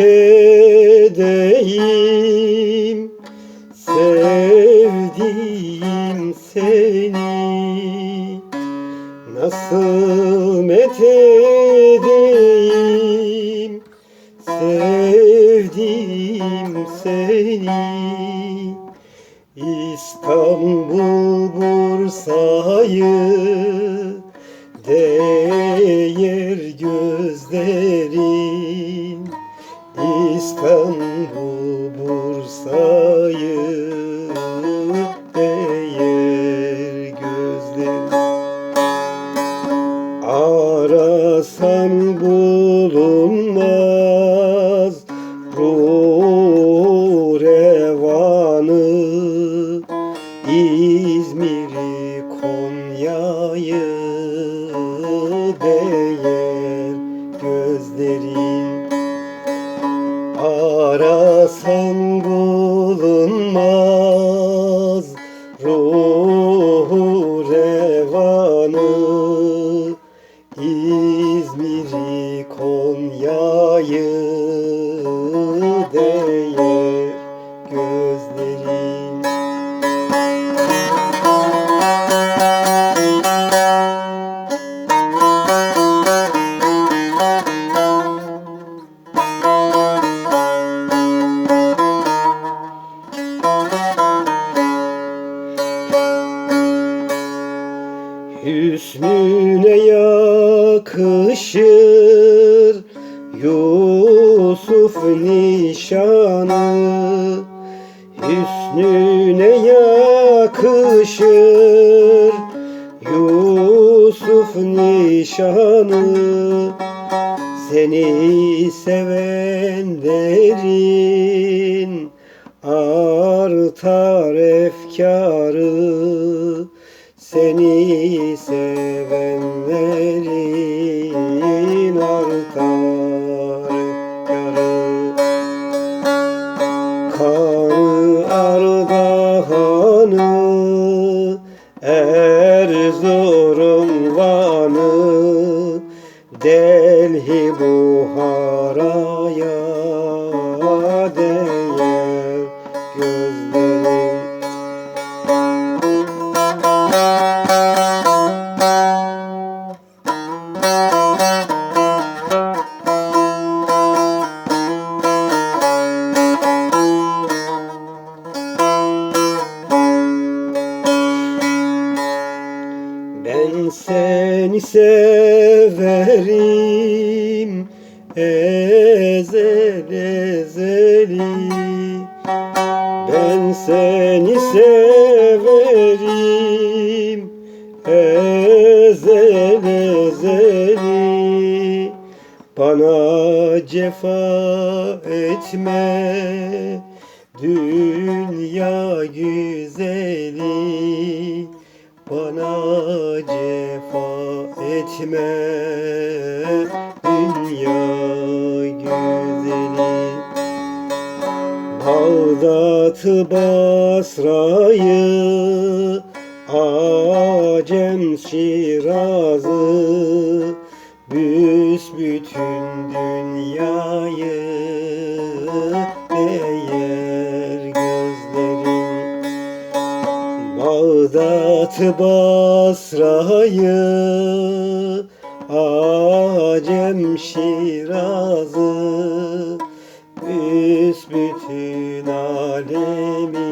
edeyim Sevdiğim seni. Nasıl methedeyim Sevdiğim seni. İstanbul Bursa'yı değer gözlerin İstanbul Bursa'yı değer gözlerin Arasam bulunmaz ruh revanı. İzmir'i Konya'yı değer gözlerin Arasam Hüsnüne yakışır Yusuf nişanı. Hüsnüne yakışır Yusuf nişanı. Seni sevenlerin artar efkarı seni sevenlerin artar efkarı Kanı Ardahan'ı Erzurum Van'ı Delhi Buhara'ya seni severim ezel ezeli. Ben seni severim ezel ezeli. Bana cefa etme dünya güzeli. Bana cefa etme. Dünya güzeli. Bağdat'ı Basra'yı Basra'yı Acem Şiraz'ı Büsbütün alemi